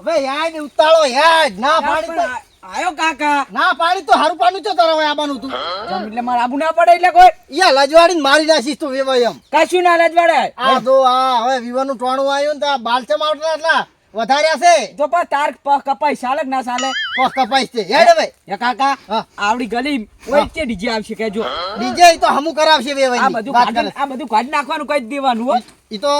હવે યાદ ઉતાળો યાદ ના પાડી તો આયો કાકા. ના પાડી તો હારું પાડું છો તારા હોય આબાનું તું. જમ એટલે મારે આબુ ના પડે એટલે કોઈ? યા લજવાડી મારી નાખીશ તું વેવાય એમ. કશું ના લજવાડે. આ તો આ હવે વિવાનું ટોણું આવ્યું ને તો આ બાલચમ આવતા એટલા વધારે હશે તો પણ તાર પ- કપાઈ ચાલે ના ચાલે? પોસ કપાઈ છે. હેડ હવે. એ કાકા આવડી ગલી ઓય તે ડીજે આવશે કેજો ડીજે તો હમુ કરાવશે આ વેવાય બધું વાત કાઢી- આ બધું કાઢી નાખવાનું કઈ દેવાનું હો. ઈ તો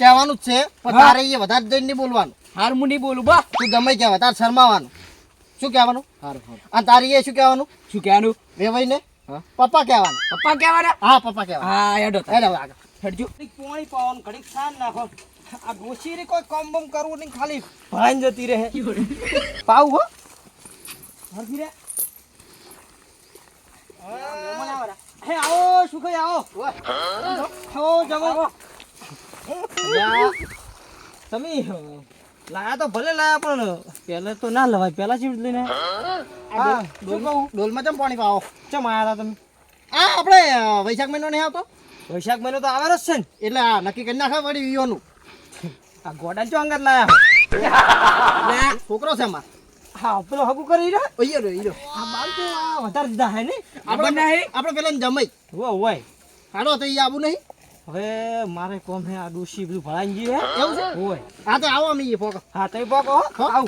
કહેવાનું જ છે પણ. તારે એ વધારે જઈને બોલવાનું. હાર હું નહીં બોલું બા. તું ગમે કહેવાય તારે શરમાવાનું. શું કહેવાનું? હારું હારું. અને તારી એ શું કહેવાનું? શું કહેવાનું? વેવાઈ ને હા. પપ્પા કહેવાનું. પપ્પા કહેવાના? હા પપ્પા કહેવાના. હા હેડો એડો હેડ હવે આગળ. હેડજો. પોણી પાવાનું ઘડીક સાન નાખો. આ ડોશીરી કોઈ કોમ બમ કરવું નહીં ખાલી ભરાઈને જતી રહે. પાવ હો. હરખી રે. હે આવો સુખઈ આવો. આવો જમો તમે લાયા તો ભલે લાયા પણ પેલા તો ના લવાય. પેલા ચીડ લઈને હા. ડોલમાં ચમ પાણી પાવો? ચમ આયા હતા તમે? આ આપણે વૈશાખ મહિનો નહીં આવતો? વૈશાખ મહિનો તો આવે જ છે ને. એટલે આ નક્કી કરી નાખવા વળી વિયોનું આ ગોડા ચો અંગત લાયા છોકરો છે અમાર. હા પેલો હગુ કરી રહ્યો? ઓય રહ્યો ઈરો આ બાલ તો આ વધારે દીધા હે ને? આપણે? આપણે પેલા જમાઈ. હોય હોય હાડો તો ઈ આવું નહીં? હવે મારે કોમ હે આ ડોશી બધું ભણાઈ ગયું હે. એવું છે? હોય હા તો આવો અમે પોકો હા તઈ પોકો હો. હો. આવ.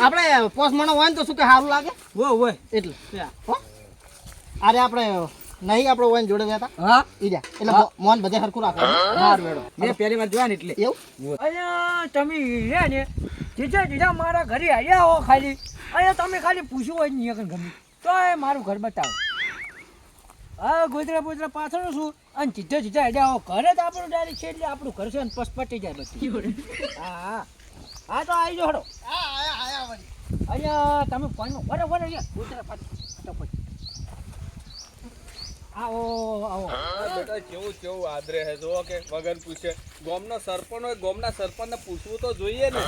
આપણે પોસ મણો હોય ને તો શું કે સારું લાગે? હોય હોય એટલે હો. અરે આપણે નહીં આપણે હોય જોડે ગયા હતા હા ઈજા એટલે મો- મોન બધે હરખું રાખો. હાર મેડો મેં પહેલી વાર જોયા ને એટલે. એવું? અહીંયા તમે રે ને જીજા જીજા મારા ઘરે આવ્યા હો ખાલી. અહીંયા તમે ખાલી પૂછ્યું હોય ને અહીંયા ગમે. તો એ મારું ઘર બતાવો. હા ગોદરા બોદરા પાછળ છું અને જીજા જીજા આવ્યા ઘરે તો આપણું ડાયરેક્ટ છે એટલે આપણું ઘર છે અને પસ પટી જાય બધું. હા હા. હા તો આવી જાઓ હડો. હા આયા આયા વળી. અહીંયા તમે ફોન બરાબર અહીંયા. ગોદરા પાછળ આવો આવો. બેટા કેવું કેવું આદરે હે જો કે વગર પૂછે. ગોમનો સરપંચ હોય ગોમના સરપંચને પૂછવું તો જોઈએ ને.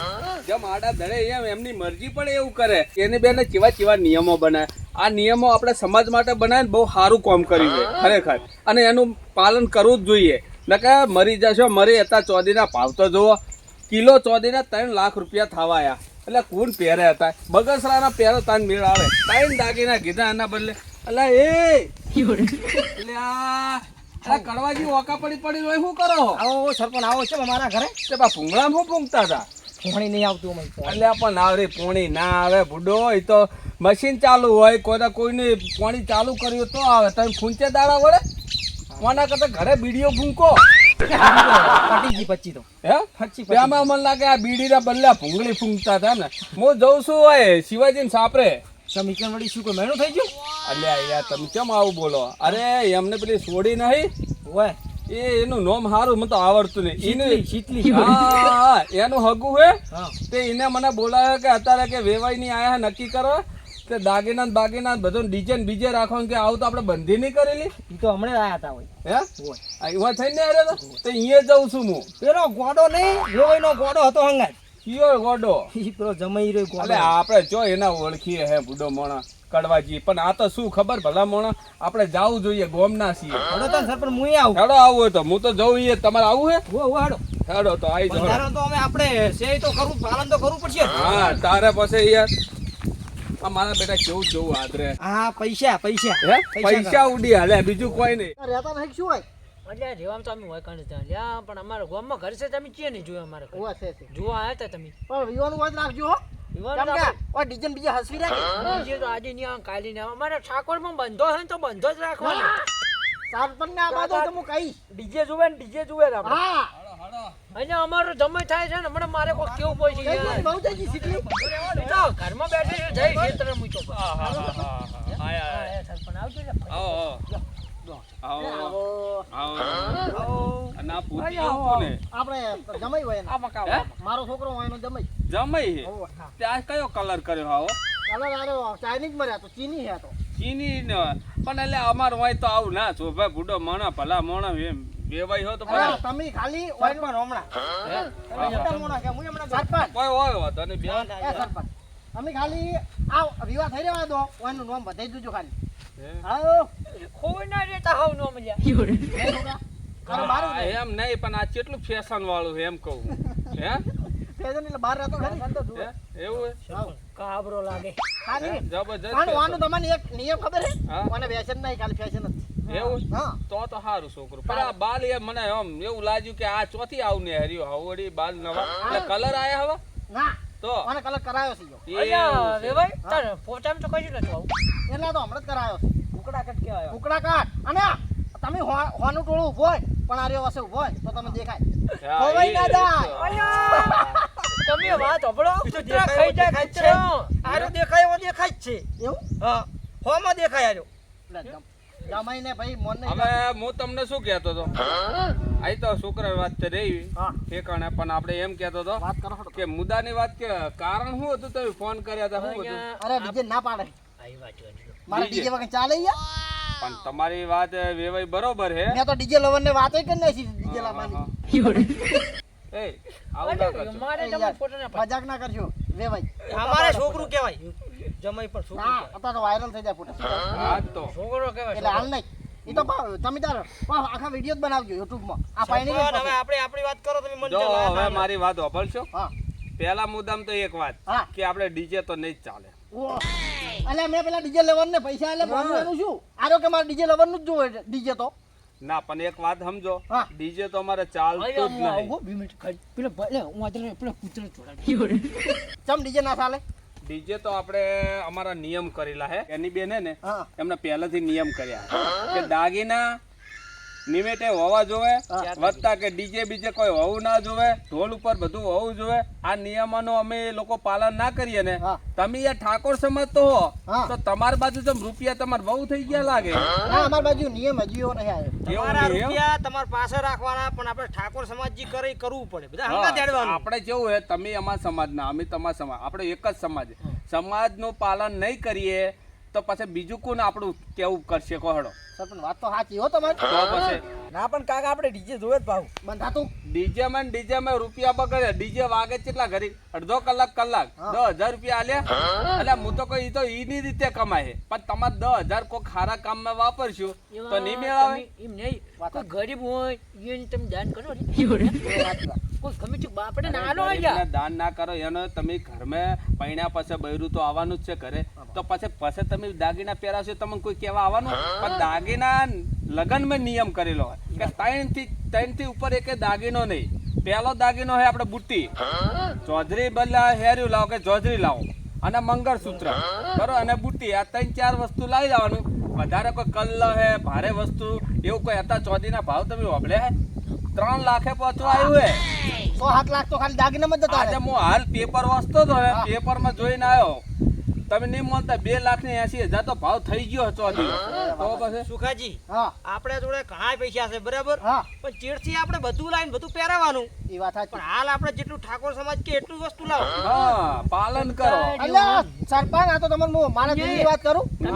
જેમ આડા ધડે એમ એમની મરજી પણ એવું કરે. એની બેને કેવા કેવા નિયમો બનાવે. આ નિયમો આપણે સમાજ માટે બનાવીને બહુ સારું કામ કર્યું છે ખરેખર. અને એનું પાલન કરવું જ જોઈએ. નકે મરી જશો મરી હતા ચોદીના ભાવ તો જુઓ. કિલો ચોદીના ત્રણ લાખ રૂપિયા થવાયા. એટલે કોણ પહેરે હતા. બગસરાના પહેરો તાન મેળ આવે. ત્રણ દાગીના કીધા એના બદલે. એટલે એ! એટલે આ કડવાજી ઓકા પડી પડી હોય શું કરો? આવો સરપંચ આવો છે મારા ઘરે. તે બા ભૂંગળામાં શું ભૂંગતા હતા? પૂણી નહીં આવતું એટલે પણ આવે પૂણી પોણી ના આવે બુડો એ તો મશીન ચાલુ હોય કોઈને કોઈને પાણી ચાલુ કર્યું તો આવે. તમે ખૂંચે દાડા વડે કોના કરતા ઘરે બીડીઓ પટી પચી તો. હે? પચી આમાં મને લાગે આ બીડીના બદલે ભૂંગળી ફૂંકતા હતા ને. હું જઉં છું હોય શિવાજીને સાપરે સમીકરણ વળી શું કોઈ મહેણું થઈ ગયું? અલ્યા યાર તમે કેમ આવું બોલો? અરે એમને પેલી છોડી નહીં? હોય એ એનું નામ સારું મને તો આવડતું નહીં. એનું શીતલી. હા એનું હગું હે. તે એને મને બોલાવે કે અત્યારે કે વેવાઈ ની આયા નક્કી કરો. તે દાગીના બાગીના બધું ડીજે બીજે રાખવાનું કે આવું તો આપણે બંધી નહીં કરેલી? એ તો હમણે આયા હતા હોય. હે? એવા થઈને અરે તો? તે અહીંયા જઉં છું હું. પેલો ગોડો નહીં લોહીનો ગોડો હતો હંગાત. કયો ગોડો? ઈ પેલો જમાઈ રહ્યો ગોડો. આપણે જો એના ઓળખીએ હે બુડો મોણા કડવાજી. પણ આ તો શું ખબર ભલા મોણા? આપણે જાવું જોઈએ ગોમના છીએ. હડો તો સર પણ હું આવું. હડો આવું હોય તો. હું તો જઉં અહીંયા. તમારે આવું હે? હો હડો. હેડો તો આવી જાવ તો અમે આપણે છે તો કરવું પાલન તો કરવું પડશે. હા તારે પછી યાર આ મારા બેટા કેવું કેવું આદરે હા પૈસા પૈસા. હે? પૈસા ઉડી હાલે બીજું કોઈ નહીં. રહેતા નહીં શું હોય? એટલે રેવામાં તો અમે હોય કણ લ્યા પણ અમારા ગામમાં ઘર છે તમે ચીએ નહીં જોયું અમારે ઘર. છે જોવા આવ્યા હતા તમે? પણ વિવાનું વાત રાખજો હો. ડીજન બીજા હસવી રાખે. બીજે તો આજે નહીં આવે, કાલે નહીં આવે. અમારે ઠાકોરમાં બંધો હોય ને તો બંધો જ રાખવાનો. સરપંચ ને આ બાજુ તો હું કહીશ. ડીજે જુએ ને ડીજે જુએ ને હા. અને અમારો જમય થાય છે ને હમણાં મારે કોઈ કેવું હોય છે યાર. તો ઘરમાં બેઠે છે જય ખેતરે મૂકો હા, હા, હા. આય, આવજો ને. આવો, આવો. આવો, આવો. આવો, ને. આપણે જમાઈ હોય. આમાં મારો છોકરો હોય એનો જમાઈ જમાઈ હે. ઓવે, હા. તે આ કયો કલર કર્યો હાવો કલર આરો ચાઇનીઝમાં રહ્યા તો ચીની હે તો ચીની ને પણ એટલે અમાર હોય તો આવું ના છો ભાઈ બુડો મોણા ભલા મોણા એમ વેવાઈ હો તો. તમે ખાલી હમણાં. કે હું હમણાં સરપંચ કોઈ હોય વાંધો નહીં, બે સરપંચ અમે ખાલી આ વિવાહ થઈ રહેવા દો. ઓયનું નામ દેજો ખાલી. હે? ખોઈ ના હાવ ને. એમ નહીં પણ આ કેટલું ફેશન વાળું એમ કહું હે. ફેશન એટલે બહાર રહેતો ખરી હે? એવું કાબરો લાગે. ખાલી. જબરજસ્ત વાનું તમને એક નિયમ ખબર હે હા. મને ફેશન નહીં ખાલી ફેશન જ એવું? હા. તો તો સારું છોકરું. પણ આ બાલ એ મને આમ એવું લાગ્યું કે આ ચોથી આવું ને હર્યો આવડી બાલ નવા. એટલે કલર આયા હવે? ના. તો? મને કલર કરાયો છે અલ્યા એવું છે. તાર પોચામાં તો કઈ નથી આવું? એટલે તો હમણાં જ કરાયો છે. કુકડા કટ કહેવાય. કુકડા કાઢ અને તમે હોનું ટોળું ઊભો હોય પણ આ રહ્યો વસે ઊભો હોય તો તમને દેખાય. ખોવાઈ ના જાય. અલ્યા તમે વાત હબળો કૂતરા ખાઈ જાય કચરો આરો દેખાય એવો દેખાય જ છે. એવું? હા હોમાં દેખાય આરો જમાઈને ભાઈ મોન હવે હું તમને શું કહેતો હતો? આઈ તો છોકરા વાત તો રહી. ઠેકાણે પણ આપણે એમ કહેતો હતો વાત કરો કે મુદ્દાની વાત કે કારણ શું હતું તમે ફોન કર્યા હતા? શું હતું? અરે ડીજે ના પાડે. આઈ વાત જોજો. મારે DJ. ડીજે વગર ચાલે પણ તમારી વાત વેવાઈ બરોબર હે? મેં તો ડીજે લવર ને વાત કરી નાખી ડીજે લાવવાની. એ આવું ના કરજો મારે એ તમારા યાર, ફોટો ના મજાક ના કરજો વે ભાઈ છોકરું કહેવાય. જમાઈ પણ છોકરું ના અત્યારે તો વાયરલ થઈ જાય ફોટો હા તો. છોકરો કહેવાય એટલે હાલ નહીં. એ તો તમે તાર આખા વિડિયો જ બનાવજો YouTube માં આ પાણી હવે આપણે આપણી વાત કરો તમે મને જો હવે મારી વાત સાંભળશો હા. પહેલા મુદ્દામ તો એક વાત કે આપણે ડીજે તો નહીં જ ચાલે. અલ્યા મેં પેલા ડીજે લેવાનું ને પૈસા એટલે એનું શું? આરો કે મારે ડીજે લેવાનું જ જોવે ડીજે તો? ના પણ એક વાત સમજો ડીજે તો અમારે ચાલતું જ નહીં. પેલો પેલો કૂતરો છોડાડી. ચમ ડીજે ના ચાલે? ડીજે તો આપણે અમારા નિયમ કરેલા હે. એની બેન હે ને એમને પહેલાથી નિયમ કર્યા. કે દાગીના નિમેટે હોવા જોવે વધતા કે ડીજે બીજે કોઈ હોવું ના જોવે ઢોલ ઉપર બધું હોવું જોવે. આ નિયમોનું અમે લોકો પાલન ના કરીએ ને. તમે યાર ઠાકોર સમાજ તો હો. તો તમાર બાજુ તો રૂપિયા તમાર બહુ થઈ ગયા લાગે. અમાર બાજુ નિયમ હજી એવો નહીં આવ્યો. તમારા રૂપિયા તમાર પાસે રાખવાના પણ આપણે ઠાકોર સમાજજી કરે એ કરવું પડે. બધા હંગા દેડવાનું આપણે જેવું હે તમે અમારા સમાજના અમે તમારા સમાજ આપણે એક જ સમાજ. સમાજનું પાલન નહીં કરીએ તો પછી બીજું કોણ આપણું કેવું કરશે કોહડો સરપંચ વાત તો સાચી હો તમારી. ના પણ કાકા આપણે ડીજે જોવે જ ભાવ. બંધાતું. ડીજે માં ડીજે માં રૂપિયા બગડે ડીજે વાગે કેટલા ઘડી અડધો કલાક કલાક. દસ હજાર રૂપિયા આલ્યા. એટલે હું તો કોઈ ઈ તો ઈની રીતે કમાય. પણ તમારે દસ હજાર કોઈ ખારા કામમાં વાપરશું તો નહીં મેળવે? એમ નહીં ગરીબ હોય એને તમે દાન કરો ને. કોઈ ગમે બાપડે દાન ના કરો એનો તમે ઘરમાં પૈણા પછી બૈરું તો આવવાનું જ છે ઘરે. તો પછી પછી તમે દાગીના પહેરાશો તમને કોઈ કહેવા આવવાનું? પણ દાગીના લગનમાં નિયમ કરેલો હોય. કે ત્રણથી ત્રણથી ઉપર એક દાગીનો નહીં. પહેલો દાગીનો હોય આપણે બુટ્ટી. ચૌધરી બદલા હેર્યું લાવો કે ચોધરી લાવો? અને મંગળસૂત્ર. બરોબર? અને બુટ્ટી. આ ત્રણ ચાર વસ્તુ લાવી જવાનું વધારે કોઈ કલ્લ હે ભારે વસ્તુ એવું કોઈ હતા ચોધરીના ભાવ તમે વાપરે ત્રણ લાખે પહોંચવા આવ્યું હે? સો સાત લાખ તો ખાલી દાગીનામાં જ આજે હું હાલ પેપર વાંચતો હતો. પેપરમાં જોઈને આવ્યો. તમે નહીં માનતા બે લાખ ને એસી હજાર તો ભાવ થઈ ગયો હતો તો પછી? સુખાજી આપણે જોડે ઘણા પૈસા છે બરાબર? પણ ચીડથી આપણે બધું લાવીને બધું પહેરાવાનું એ વાત પણ હાલ આપણે જેટલું ઠાકોર સમાજ કે એટલું વસ્તુ લાવો. હા. પાલન કરો. અલ્યા સરપંચ આ તો તમને હું મારા દિલની વાત કરું? વે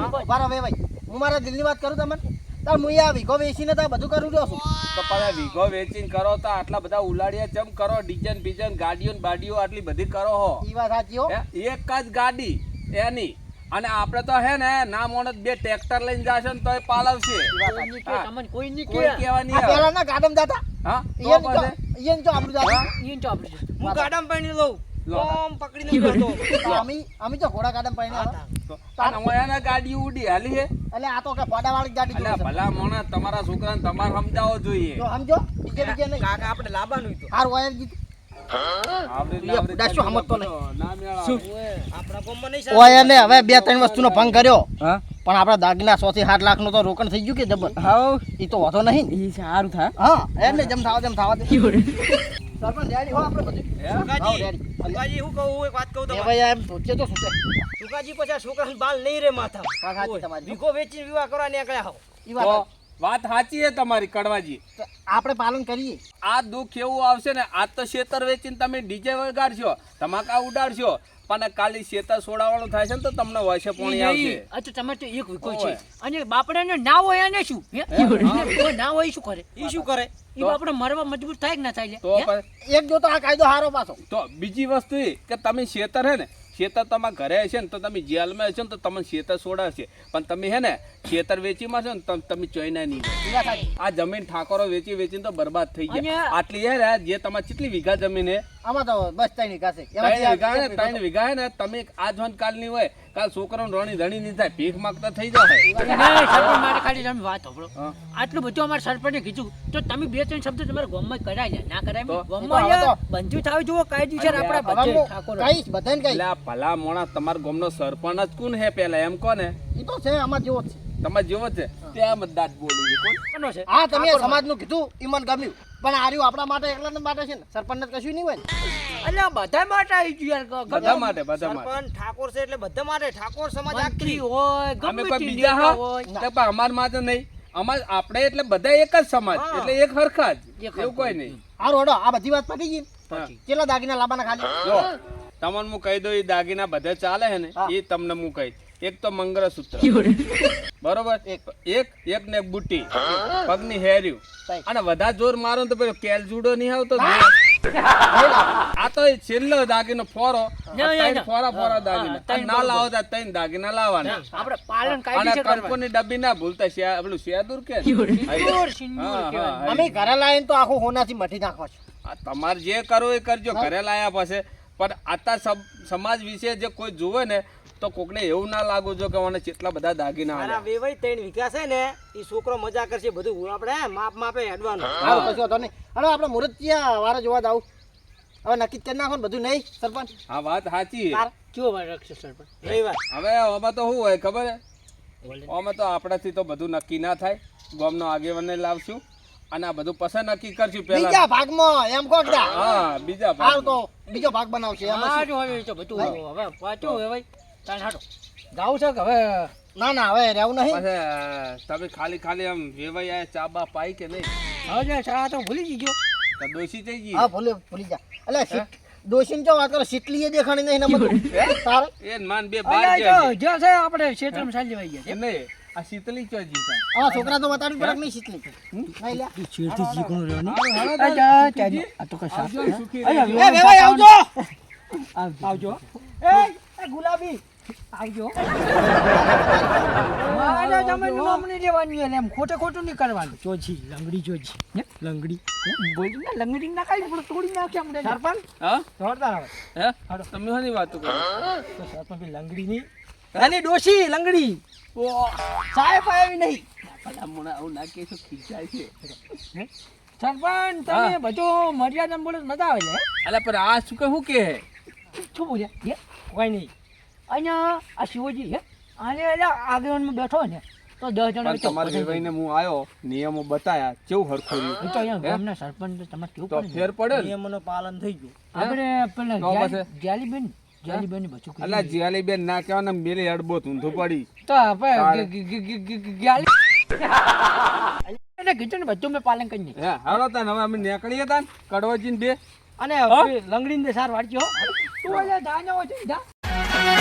ભાઈ હું મારા દિલની વાત કરું તમને? તાર હું આ વીઘો વેચીને તાર બધું કરું છું. તો પણ વીઘો વેચીને કરો તો આટલા બધા ઉલાડિયા ચમ કરો? ડીજન બીજન ગાડીઓ ને બાડીઓ આટલી બધી કરો હો. એ વાત સાચી હો? એક જ ગાડી. એની અને આપણે તો હે ને ના મોણસ બે ટ્રેક્ટર લઈને જાશે ને તોય પાલવશે. કોઈ નહીં કે, હા. તમને કોઈ નહીં કે કહેવા આ આવે. પહેલાના ગાડમ જાતા. હા? ઈયન જો ઈયન જો આપણું જાતા. ઈયન તો આપણે હું ગાડામાં પાણી લઉં. લો. પકડીને બેઠો. અમે અમે તો ઘોડા ગાડમ પાઈને આવ્યા. તો અને ગાડી ઉડી હાલી હે. એટલે આ તો કે ગાડી છે. ભલા મોણા તમારા છોકરાને તમારે સમજાવો જોઈએ. જો સમજો. બીજે બીજે નહીં. કાકા આપણે લાવવાનું તો. હાર વાયર જીત આવડી ને ઈ આવડી બુડા શું? સમજતો બધો ના મેળ આવે. આપણા ગામમાં નહીં ચાલે. ઓય ને હવે બે ત્રણ વસ્તુનો ભંગ કર્યો. પણ આપણા દાગીના સો થી સાત લાખ નો તો રોકડ થઈ ગયું કે જબર? હાઉ? એ તો વાંધો નહીં. ઈ સારું થાય હા એમ ને જેમ થાવા તેમ થાવા દે. સરપંચ રેડી હો આપણે બધું. હા, સુખાજી રેડી. સુખાજી શું કહું એક વાત કહું તો ભાઈ એમ સોચે તો સોચે સુખાજી પછી છોકરાને બાલ નહીં રે માથા. તમારી. વીઘો વેચીને વિવાહ કરવા નીકળ્યા હો. ઈ વાત સાચી. છે તમારી કડવાજી. આપણે પાલન કરીએ. આ દુઃખ એવું આવશે ને આ તો શેતર વેચીને તમે ડીજે વગાડશો ધમાકા ઉડાડશો પણ કાલે શેતર સોડાવાનું થાય છે ને તો તમને વસે પોણી આવશે. અચ્છા તમારે તો એક વિકો છે. અને બાપડાને ના હોય અને શું? હે? એને કોઈ ના હોય શું કરે? એ શું કરે? એ બાપડો મરવા મજબૂર થાય કે ના થાય તો એક જો તો આ કાયદો હારો પાછો. તો બીજી વસ્તુ એ કે તમે શેતર હે ને ખેતર તમારા ઘરે હશે ને તો તમે જેલમાં હશો ને તો તમને ખેતર છોડાવશે પણ તમે હે ને ખેતર વેચી મારશો ને તમે ચોઈના નહીં. આ જમીન ઠાકોરો વેચી વેચીને તો બરબાદ થઈ ગયા. આટલી હે ને જે તમારે કેટલી વીઘા જમીન હે? આમાં તો બસ ત્રણ વીઘા છે. ત્રણ વીઘા ને ત્રણ વીઘા હે ને તમે આજ કાલની હોય કાલ છોકરાનું રણી ધણી નહીં થાય ભીખ માંગતા થઈ જાય મારે ખાલી તમે વાત સાંભળો. આટલું બધું અમારે સરપંચે કીધું. તો તમે બે ત્રણ શબ્દ તમારા ગામમાં કરાય ના કરાય? ગામમાં બંધુ થાવ જુઓ કાયદેસર આપણા કહીશ બધાને કહીશ ભલા મોણા તમારા ગામનો સરપંચ જ કોણ હે પેલા? એમ કોને? એ તો છે આમાં જેવો છે. તમારે જેવો છે ત્યાં મતદાર બોલી છે. કોણ? છે? હા તમે સમાજનું કીધું ઈ મને ગમ્યું. પણ આ રહ્યું આપણા માટે એકલા માટે છે ને? સરપંચ કશું નહીં હોય એટલે બધા માટે આવી ગયું યાર બધા માટે બધા માટે. સરપંચ ઠાકોર છે એટલે બધા માટે. ઠાકોર સમાજ આખી. હોય અમે ગમે કોઈ બીજા હોય. તો પણ અમાર માટે નહીં. અમાર આપણે એટલે બધા એક જ સમાજ. એટલે એક હરખા જ. એવું કોઈ નહીં. હારું હડો આ બધી વાત પતી ગઈ કેટલા દાગીના લાવવાના ખાલી? જો તમને હું કહી દઉં એ દાગીના બધે ચાલે છે ને એ તમને હું કહી એક તો મંગળસૂત્ર. બરોબર? એક એક ને બુટી. પગની હેર્યું. અને વધારે જોર મારો તો પેલો કેલજુડો નહીં આવતો? આ તો છેલ્લો દાગીનો ફોરો. ફોરા ફોરા દાગીના. ના લાવો તો ત્રણ દાગીના લાવવાના આપણે પાલન કાયદેસર કરવાનું. ડબ્બી ના ભૂલતા છે આપણું શિયાદુર કે? અમે ઘરે લાવીને તો આખું હોનાથી મટી નાખો છો. આ તમારે જે કરવું એ કરજો ઘરે લાયા પાસે પણ આતા સમ- સમાજ વિશે જે કોઈ જુએ ને તો કોકને એવું ના લાગુ જો કે મને કેટલા બધા દાગીના મારા. વેવાઈ ત્રણ વીઘા છે ને એ છોકરો મજા કરશે બધું. આપણે માપ માપે હેડવાનું. હા. કશું વાંધો નહીં. હડો આપણે મુહૂર્ત વારે જોવા જાવ. હવે નક્કી કરી નાખો ને બધું નહીં સરપંચ? હા વાત સાચી. કયો વાર રાખશે સરપંચ? હવે આમાં તો શું હોય ખબર હે આમાં તો આપણાથી તો બધું નક્કી ના થાય. ગામનો આગેવાનને લાવશું. અને આ બધું પસંદ નક્કી કરશું બીજા પહેલા ભાગમાં એમ કહો હા બીજા ભાગ તો બીજો ભાગ બનાવશે એમાં શું? હવે તો બધું હવે પાછું હવે ભાઈ તાણ હાટો જાવું છે કે હવે ના ના હવે રહેવું નહીં? તમે ખાલી ખાલી આમ ચા બા પાઈ કે નહીં? હવે ચા તો ભૂલી ગયો. તો ડોસી થઈ ગઈ? હા ભૂલી ભૂલી જા. એટલે સીટ- જો વાત કરો? સીટલીએ દેખાણી નહીં ને બધું તારે? એ માન બે બાર જો જો છે આપણે ક્ષેત્રમાં સાંજે વાઈ ગયા એ આ શીતલી છોકરા તો નહીં નહીં આ જા. આ તો. એ આવજો! આવજો. એ એ ગુલાબી. આવજો મારે જમીન નોમની લેવાની એટલે એમ ખોટે ખોટું નહીં કરવાનું. ચોજી લંગડી ચોજી લંગડી? બોલી ને લંગડી ના ખાઈ આપણે તોડી નાખી આપણે સરપંચ? હા? જોરદાર આવે. હે? તમે શાની વાતો કરો? સરપંચ લંગડી ની એની ડોશી લંગડી. સાહેબ આવી નહીં. ભલા મોણા આવું ના કહેશો ખીચાય છે. સરપંચ તમે બધો મર્યાદા બોલો મજા આવે છે? અલા પણ આ શું કે શું કે? શું બોલ્યા કોઈ નહીં. અહીંયા આ શિવજી છે અને એટલે બેઠો ને તો દસ જણા તમારે વેવાઈને હું આવ્યો નિયમો બતાયા કેવું હરખું રહ્યું તો અહીંયા? ગામના સરપંચ તમારે કેવું તો ફેર પડે ને નિયમોનું પાલન થઈ ગયું આપણે પેલા તો જ્યાલી- પછી? જ્યાલીબેન જ્યાલીબેન બચ્ચું અલા જીયાલી બેન ના કહેવાના મેલે અડબો ઊંધું પડી તો આપણે ગ- ગ- ગ- ગ- ગ- જ્યાલી એને કીધું ને બધું મેં પાલન કરી. હે હાલો તાન હવે અમે નીકળીએ તાન કડવાજીને બે અને? લંગડીને સાર વાળજો તું એટલે છે.